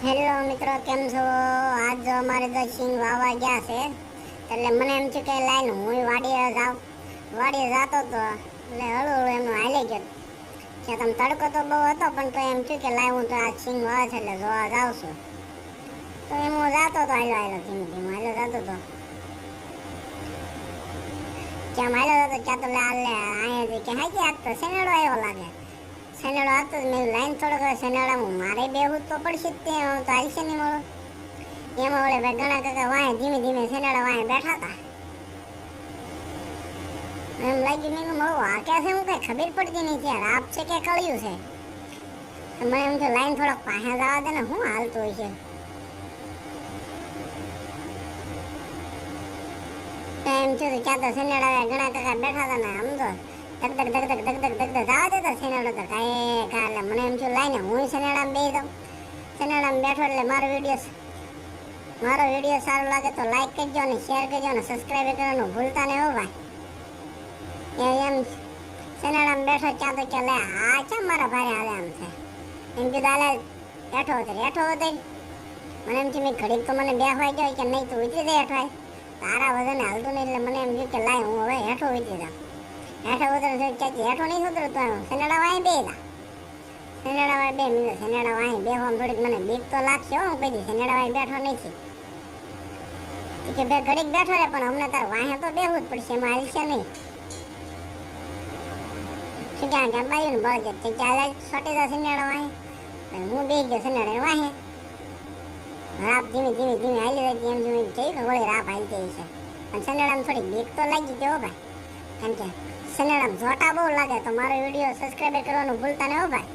Hello મિત્રો, કેમ છો? આજ અમારે તો સિંગ વાવા ગયા છે. એટલે મને એમ થયું કે લાઈન હું વાડીએ જાઉં. વાડીએ જતો તો એટલે હળું હળું એમનું હાલે ગયો. કે તમે તડકો તો બહુ હતો, પણ તો એમ થયું કે લાઈ હું તો આ સિંગ વાવે છે એટલે જોવા જાઉં છું. તો એમ હું જતો હતો હાલો હાલો ધીમે ધીમે હાલો જતો તો. ક્યાં હાલો જતો? ક્યાં તો લે અહીંયા કે હાઈ આજ તો શેનાડો આવ્યો લાગે. શેનેડો હતો જ મેં લાઈન થોડોક શેનેડામાં મારે બેહવું તો પડશે તે હું તો હાલશે નહીં મળું એમાં ઓલે ભાઈ ઘણા કાકા વાંહે, ધીમે ધીમે શેનેડા વાંહે બેઠા હતા. એમ લાગ્યું, મેં મળું આ ક્યાં છે, હું કઈ ખબર પડતી નહીં કે રાપ છે કે કળ્યું છે? મને એમ કે લાઈન થોડોક પાસે જવા દે ને શું હાલતું હોય છે એમ થયું ક્યાં તો શેનેડા ઘણા કાકા બેઠા હતા ને, આમ તો ધક ધક ધક ધક ધક ધક ધક થવા દેતો શેનાડો તો કાંઈ કા એટલે મને એમ છું લાઈને હું શેનાડામાં બેસી દઉં શેનાડામાં બેઠો એટલે મારો વીડિયો મારો વીડિયો સારો લાગે તો લાઈક કરજો અને શેર કરજો અને સબસ્ક્રાઈબ કરવાનું ભૂલતા નહીં હો ભાઈ. એ એમ શેનાડામાં બેઠો ચા તો ચાલે હા છે મારા ભાઈ હાલે આમ છે એમ કીધું, હાલે, હેઠો હતો હેઠો ઉતરી. મને એમ છે મેં ઘડીક તો મને બેસવાઈ ગયો કે નહીં, તું ઉતરી દે હેઠવાય તારા વજન હાલતું નહીં એટલે મને એમ થયું કે, લાય, હું હવે હેઠો ઉતરી જાઉં. હેઠો ઉતરો છે ચાચી નહીં ઉતરતો એમ સનેડા બે વાંહે બે મિનિટ સનેડા બેહવામાં થોડીક મને બીક તો લાગશે હો કઈ સનેડા વાંહે બેઠો નથી. બે ઘડીક બેઠો રે, પણ હમણાં તાર વાંહે તો બેહવું જ પડશે, એમાં હાલશે નહીં. શું ક્યાં ક્યાં બાયું બળ છોટી જા સનેડા વાંહે હું બે ગયો સનેડા વાંહે. રાપ ધીમે ધીમે ધીમે હાલી રહી એમ જોઈને જઈ વળી રાપ હાલતી છે. અને સનેડામાં થોડીક બીક તો લાગી ગયો ભાઈ. કેમ કે સનેડામાં જોટા બહુ લાગે તો મારો વીડિયો સબસ્ક્રાઈબ કરવાનું ભૂલતા નહીં હો ભાઈ.